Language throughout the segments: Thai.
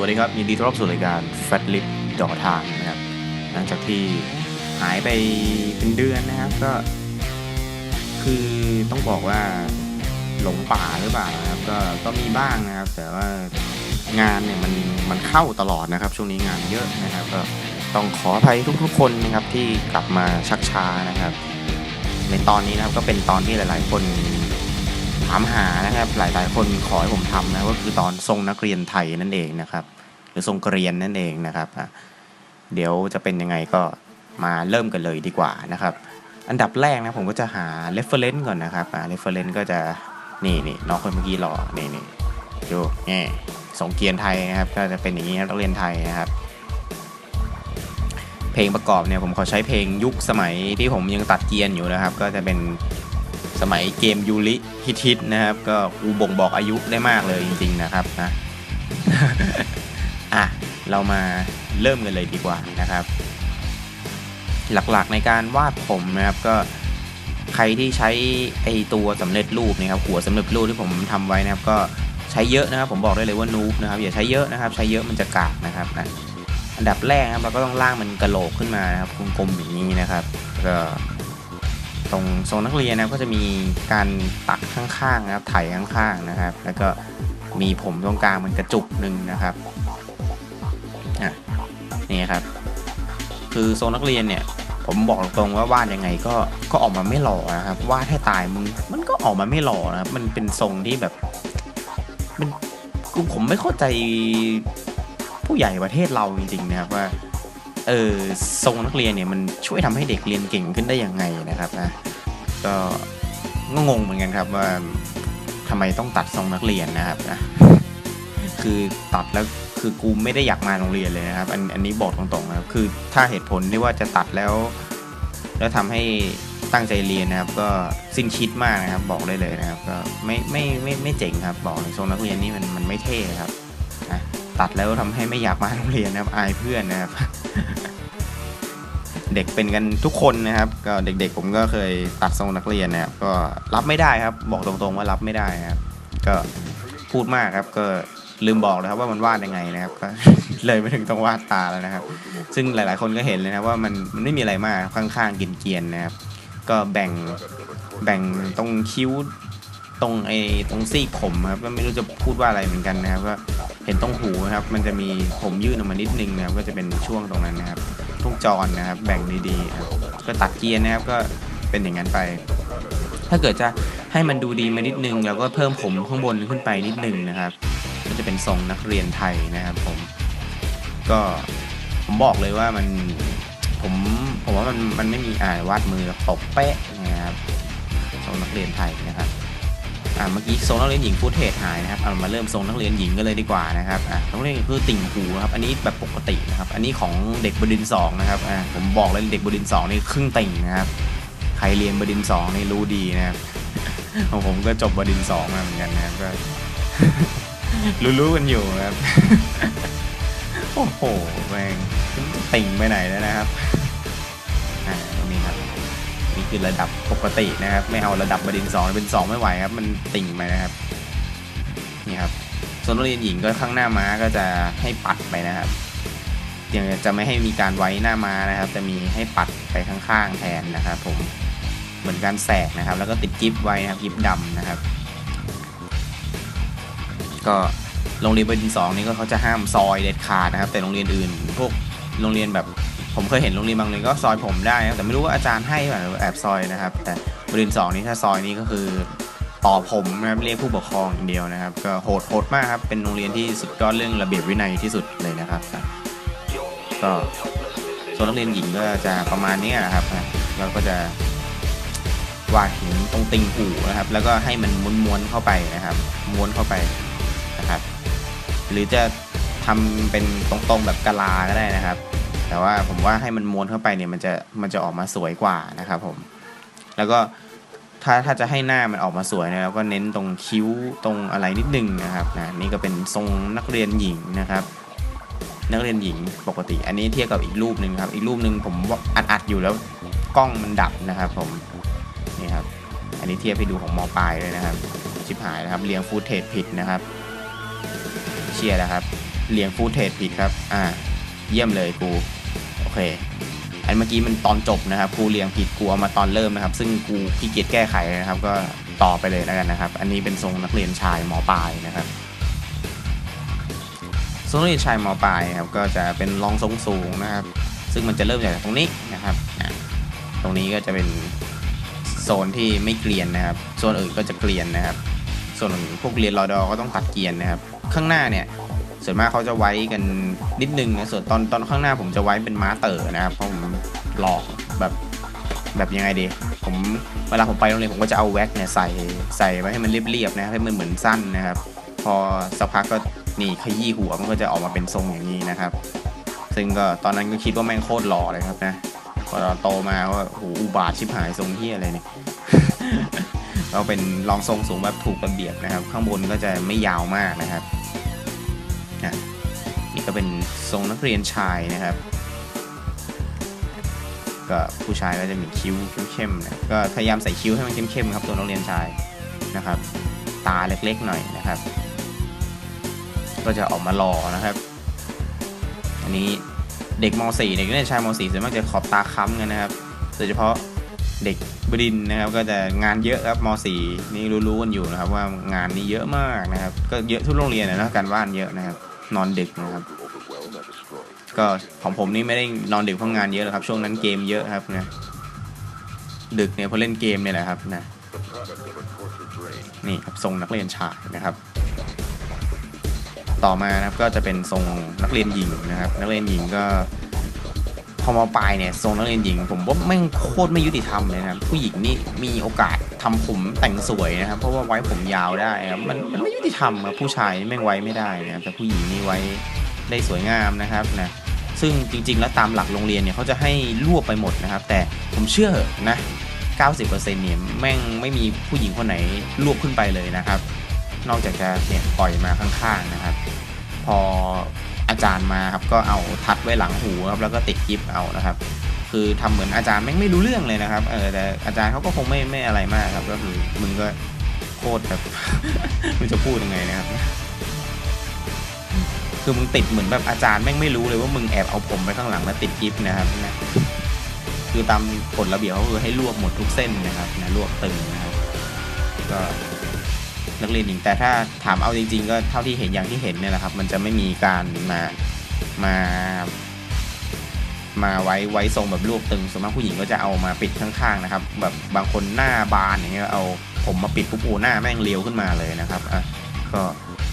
วัสดีครับ ยินดีต้อนรับสู่รายการ Fat Lip ดอทางนะครับ หลังจากที่หายไปเป็นเดือนนะครับก็ คือต้องบอกว่าหลงป่าหรือเปล่านะครับ ก็ก็มีบ้างนะครับ แต่ว่างานเนี่ยมันมันเข้าตลอดนะครับ ช่วงนี้งานเยอะนะครับ ก็ต้องขออภัยทุกๆคนนะครับที่กลับมาชักช้านะครับ ในตอนนี้นะครับก็เป็นตอนที่หลาย ๆ คนามหานะครับหลาย ๆ คนขอให้ผมทำนะก็คือตอนทรงนักเรียนไทยนั่นเองนะครับ หรือทรงเกรียนนั่นเองนะครับ เดี๋ยวจะเป็นยังไงก็มาเริ่มกันเลยดีกว่านะครับ อันดับแรกนะผมก็จะหา reference ก่อนนะครับ reference ก็จะนี่นี่น้องคนเมื่อกี้หล่อนี่นี่ดูนี่ทรงเกรียนไทยนะครับ ก็จะเป็นอย่างนี้นักเรียนไทยนะครับ เพลงประกอบเนี่ยผมขอใช้เพลงยุคสมัยที่ผมยังตัดเกียนอยู่นะครับ ก็จะเป็น สมัยเกมยูริฮิตๆนะครับ ก็อูบ่งบอกอายุได้มากเลยจริง ๆ นะครับนะอะเรามาเริ่มกันเลยดีกว่านะครับ หลักๆในการวาดผมนะครับก็ใครที่ใช้ไอตัวสำเร็จรูปนะครับหัวสำเร็จรูปที่ผมทำไว้นะครับ ก็ใช้เยอะนะครับ ผมบอกได้เลยว่านูบนะครับอย่าใช้เยอะนะครับ ใช้เยอะมันจะกากนะครับนะอันดับแรกนะครับเราก็ต้องล่างมันกระโหลกขึ้นมานะครับกลมๆอย่างนี้นะครับก็ ตรงทรงนักเรียนนะครับก็จะมีการตัดข้างๆนะครับไถข้างๆนะครับ แล้วก็มีผมตรงกลางมันกระจุกหนึ่งนะครับนี่ครับ คือทรงนักเรียนเนี่ย ผมบอกตรงว่าวาดยังไงก็ก็ออกมาไม่หล่อนะครับวาดให้ตายมึงมันก็ออกมาไม่หล่อนะครับ มันเป็นทรงที่แบบมันผมไม่เข้าใจผู้ใหญ่ประเทศเราจริงๆนะครับว่า เออทรงนักเรียนเนี่ยมันช่วยทำให้เด็กเรียนเก่งขึ้นได้ยังไงนะครับนะก็งงเหมือนกันครับว่าทำไมต้องตัดทรงนักเรียนนะครับนะคือตัดแล้วคือกูไม่ได้อยากมาโรงเรียนเลยนะครับ อันอันนี้บอกตรงๆนะครับคือถ้าเหตุผลที่ว่าจะตัดแล้ว แล้วทำให้ตั้งใจเรียนนะครับ ก็สิ้นคิดมากนะครับ บอกได้เลยนะครับ ก็ไม่ไม่ไม่ไม่เจ๋งครับ บอกทรงนักเรียนนี่มันมันไม่เท่ครับนะ ตัดแล้วทำให้ไม่อยากมาโรงเรียนนะครับอายเพื่อนนะครับ เด็กเป็นกันทุกคนนะครับ ก็เด็กๆ ผมก็เคยตัดทรงนักเรียนนะครับก็รับไม่ได้ครับ บอกตรงๆว่ารับไม่ได้ครับ ก็พูดมากครับ ก็ลืมบอกเลยครับว่ามันวาดยังไงนะครับก็เลยไปถึงต้องวาดตาแล้วนะครับ ซึ่งหลายๆ คนก็เห็นเลยนะว่ามันมันไม่มีอะไรมากข้างๆกินเกียนนะครับ ก็แบ่งแบ่งตรงคิ้ว ตรงไอ้ตรงซี่ผมครับก็ไม่รู้จะพูดว่าอะไรเหมือนกันนะครับก็เห็นตรงหูครับ มันจะมีผมยื่นออกมานิดนึงนะครับ ก็จะเป็นช่วงตรงนั้นนะครับทุกจรนะครับ แบ่งดีๆครับก็ตัดเกียร์นะครับก็เป็นอย่างนั้นไป ถ้าเกิดจะให้มันดูดีมานิดนึงเราก็เพิ่มผมข้างบนขึ้นไปนิดนึงนะครับก็จะเป็นทรงนักเรียนไทยนะครับ ผม ก็ผมบอกเลยว่ามันผมผมว่ามันมันไม่มีอ่าวาดมือตกเป๊ะนะครับทรงนักเรียนไทยนะครับ อ่าเมื่อกี้ทรงนักเรียนหญิงฟูดเทจหายนะครับเอามาเริ่มทรงนักเรียนหญิงกันเลยดีกว่านะครับอ่านักเรียนคือติ่งหูครับอันนี้แบบปกตินะครับอันนี้ของเด็กบดินสองนะครับอ่าผมบอกเลยเด็กบดินสองนี่ครึ่งติ่งนะครับใครเรียนบดินสองนี่รู้ดีนะครับผมก็จบบดินสองมาเหมือนกันนะครับก็รู้ๆกันอยู่นะครับโอ้โหแม่งติ่งไปไหนแล้วนะครับ คือระดับปกตินะครับ ไม่เอาระดับบดินสองเป็นสองไม่ไหวครับ มันติ่งไปนะครับ นี่ครับ ส่วนนักเรียนหญิงก็ข้างหน้าม้าก็จะให้ปัดไปนะครับยังจะไม่ให้มีการไว้หน้าม้านะครับ จะมีให้ปัดไปข้างๆแทนนะครับ ผม เหมือนการแสกนะครับ แล้วก็ติดกิฟไว้นะครับกิฟดำนะครับ ก็โรงเรียนบดินสองนี่ก็เขาจะห้ามซอยเด็ดขาดนะครับ แต่โรงเรียนอื่น พวกโรงเรียนแบบ ผมเคยเห็นโรงเรียนบางโรงเรียนก็ซอยผมได้นะแต่ไม่รู้ว่าอาจารย์ให้หรือแอบซอยนะครับ แต่บรินสองนี่ถ้าซอยนี้ก็คือต่อผมนะครับเรียกผู้ปกครองอย่างเดียวนะครับ ก็โหดโหดมากครับเป็นโรงเรียนที่สุดยอดเรื่องระเบียบวินัยที่สุดเลยนะครับก็ส่วนนักเรียนหญิงก็จะประมาณนี้นะครับเราก็จะวาดถึงตรงติงหูนะครับ แล้วก็ให้มันม้วนๆเข้าไปนะครับ ม้วนเข้าไปนะครับ หรือจะทำเป็นตรงๆแบบกะลาก็ได้นะครับ แต่ว่าผมว่าให้มันม้วนเข้าไปเนี่ยมันจะมันจะออกมาสวยกว่านะครับผม แล้วก็ถ้าถ้าจะให้หน้ามันออกมาสวยนะเราก็เน้นตรงคิ้วตรงอะไรนิดนึงนะครับนะนี่ก็เป็นทรงนักเรียนหญิงนะครับ นักเรียนหญิงปกติ อันนี้เทียบกับอีกรูปหนึ่งครับ อีกรูปหนึ่งผมอัดอัดอยู่แล้วกล้องมันดับนะครับ ผมนี่ครับ อันนี้เทียบให้ดูของมอปลายเลยนะครับชิบหายนะครับเรียงฟูเทจผิดนะครับเชียร์นะครับเรียงฟูเทจผิดครับ อ่า เยี่ยมเลยกู เคอันเมื่อกี้มันตอนจบนะครับกูเรียงผิดกูเอามาตอนเริ่มนะครับ ซึ่งกูขี้เกียจแก้ไขนะครับ ก็ต่อไปเลยแล้วกันนะครับ อันนี้เป็นทรงนักเรียนชายหมอปลายนะครับทรงนักเรียนชายหมอปลายครับก็จะเป็นรองทรงสูงนะครับ ซึ่งมันจะเริ่มจากตรงนี้นะครับ ตรงนี้ก็จะเป็นโซนที่ไม่เกลียนนะครับโซนอื่นก็จะเกลียนนะครับ ส่วนพวกเรียนรอดอก็ต้องตัดเกรียนนะครับ ข้างหน้าเนี่ย ส่วนมากเขาจะไว้กันนิดนึงนะส่วนตอนตอนข้างหน้าผมจะไว้เป็นม้าเต๋อนะครับเพราะผมหลอกแบบแบบยังไงดีผมเวลาผมไปโรงเรียนผมก็จะเอาแว็กเนี่ยใส่ใส่ไว้ให้มันเรียบๆนะครับให้มันเหมือนสั้นนะครับ พอสักพักก็นี่ขยี้หัวมันก็จะออกมาเป็นทรงอย่างนี้นะครับ ซึ่งก็ตอนนั้นก็คิดว่าแม่งโคตรหล่อเลยครับนะพอเราโตมาว่าโหอุบาทชิบหายทรงที่อะไรเนี่ยเราเป็นรองทรงสูงแบบถูกระเบียบนะครับ ข้างบนก็จะไม่ยาวมากนะครับ นะนี่ก็เป็นทรงนักเรียนชายนะครับ ก็ผู้ชายก็จะมีคิ้วเข้มๆนะก็พยายามใส่คิ้วให้มันเข้มๆครับตัวนักเรียนชายนะครับ ตาเล็กๆหน่อยนะครับ ก็จะออกมาหล่อนะครับ อันนี้เด็กม .4 เด็กนักเรียนชายม .4 ส่วนมากจะขอบตาค้ำกันนะครับโดยเฉพาะ เด็กบดินนะครับก็จะงานเยอะครับม .4 นี่รู้ๆกันอยู่นะครับ ว่างานนี้เยอะมากนะครับ ก็เยอะทุกโรงเรียนนะนะการบ้านเยอะนะครับ นอนดึกนะครับ ก็ของผมนี่ไม่ได้นอนดึกเพราะงานเยอะหรอกครับ ช่วงนั้นเกมเยอะครับนะดึกเนี่ยเพราะเล่นเกมเนี่ยแหละครับนะนี่ครับทรงนักเรียนชายนะครับ ต่อมานะครับก็จะเป็นทรงนักเรียนหญิงนะครับ นักเรียนหญิงก็ พอมาปลายเนี่ยทรงนักเรียนหญิง ผมว่าแม่งโคตรไม่ยุติธรรมเลยนะผู้หญิงนี่มีโอกาสทำผมแต่งสวยนะครับ เพราะว่าไว้ผมยาวได้ครับมันมันไม่ยุติธรรมครับผู้ชายแม่งไว้ไม่ได้นะครับแต่ผู้หญิงนี่ไว้ได้สวยงามนะครับนะซึ่งจริง ๆ แล้วตามหลักโรงเรียนเนี่ยเขาจะให้รวบไปหมดนะครับ แต่ผมเชื่อนะ 90%เนี่ยแม่งไม่มีผู้หญิงคนไหนรวบขึ้นไปเลยนะครับ นอกจากจะเนี่ยปล่อยมาข้างๆนะครับ พอ อาจารย์มาครับก็เอาทัดไว้หลังหูครับแล้วก็ติดกิฟเอานะครับ คือทำเหมือนอาจารย์แม่งไม่รู้เรื่องเลยนะครับเออแต่อาจารย์เขาก็คงไม่ไม่อะไรมากครับ ก็คือมึงก็โคตรแบบมึงจะพูดยังไงนะครับคือมึงติดเหมือนแบบอาจารย์แม่งไม่รู้เลยว่ามึงแอบเอาผมไปข้างหลังแล้วติดกิฟนะครับนะคือตามกฎระเบียบเขาคือให้รวบหมดทุกเส้นนะครับนะรวบตึงนะครับก็ นักเรียนหญิง แต่ถ้าถามเอาจริง ๆ ก็เท่าที่เห็นอย่างที่เห็นเนี่ยแหละครับ มันจะไม่มีการมามามาไว้ไว้ทรงแบบรวบตึงส่วนมากผู้หญิงก็จะเอามาปิดข้างๆนะครับ แบบบางคนหน้าบานอย่างเงี้ยเอาผมมาปิดปุ๊บโอ้หน้าแม่งเลียวขึ้นมาเลยนะครับอะก็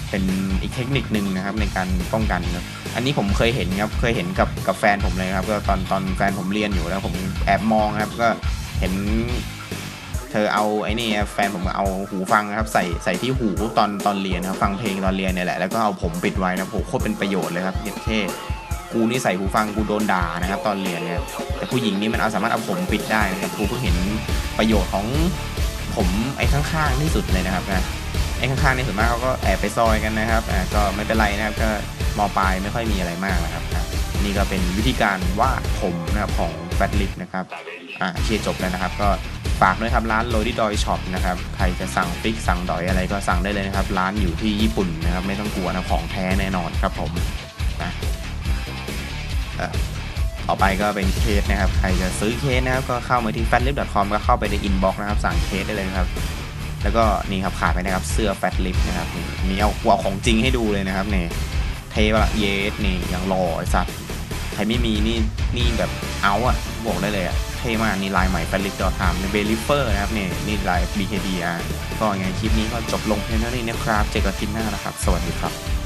เป็นอีกเทคนิคหนึ่งนะครับในการป้องกันครับอันนี้ผมเคยเห็นครับเคยเห็นกับกับแฟนผมเลยครับ ก็ตอนตอนแฟนผมเรียนอยู่แล้วผมแอบมองครับ ก็เห็น อเอาไอ้นี่แฟนผมเอาหูฟังนะครับใส่ใส่ที่หูตอนตอนเรียนนะครับฟังเพลงตอนเรียนเนี่ยแหละแล้วก็เอาผมปิดไว้นะโหโคตรเป็นประโยชน์เลยครับเท่กูนี่ใส่หูฟังกูโดนด่านะครับ ตอนเรียนเนี่ยแต่ผู้หญิงนี่มันเอาสามารถเอาผมปิดได้นะครับกูเพิ่งเห็นประโยชน์ของผมไอ้ข้างๆที่สุดเลยนะครับนะไอ้ข้างๆนี่ส่วนมากเขาก็แอบไปซอยกันนะครับอ่าก็ไม่เป็นไรนะครับก็มอปลายไม่ค่อยมีอะไรมากนะครับนะนี่ก็เป็นวิธีการวาดผมนะครับของแฟตลิปนะครับอ่าที่จบแล้วนะครับก็ ฝากด้วยครับร้านโรดี้ดอยช็อปนะครับใครจะสั่งฟิกสั่งดอยอะไรก็สั่งได้เลยนะครับ ร้านอยู่ที่ญี่ปุ่นนะครับ ไม่ต้องกลัวนะของแท้แน่นอนครับผมนะเอ่อต่อไปก็เป็นเคสนะครับ ใครจะซื้อเคสนะครับ ก็เข้ามาที่ fatlip.com ก็เข้าไปในอินบ็อกซ์นะครับ สั่งเคสได้เลยครับ แล้วก็นี่ครับขาดไปนะครับ เสื้อแฟตลิปนะครับนี่มีเอากว่าของจริงให้ดูเลยนะครับเนี่ยเทปะละเยสนี่ยังหล่อไอสัตว์ใครไม่มีนี่นี่แบบเอาอะบอกได้เลยอะ เท่มากนี่ลายใหม่แฟลิกดอทามในเบลิเฟอร์นะครับนี่นี่ลาย BKD อะก็ยังไงคลิปนี้ก็จบลงเพียงเท่านี้นะครับ เจอกันคลิปหน้านะครับ สวัสดีครับ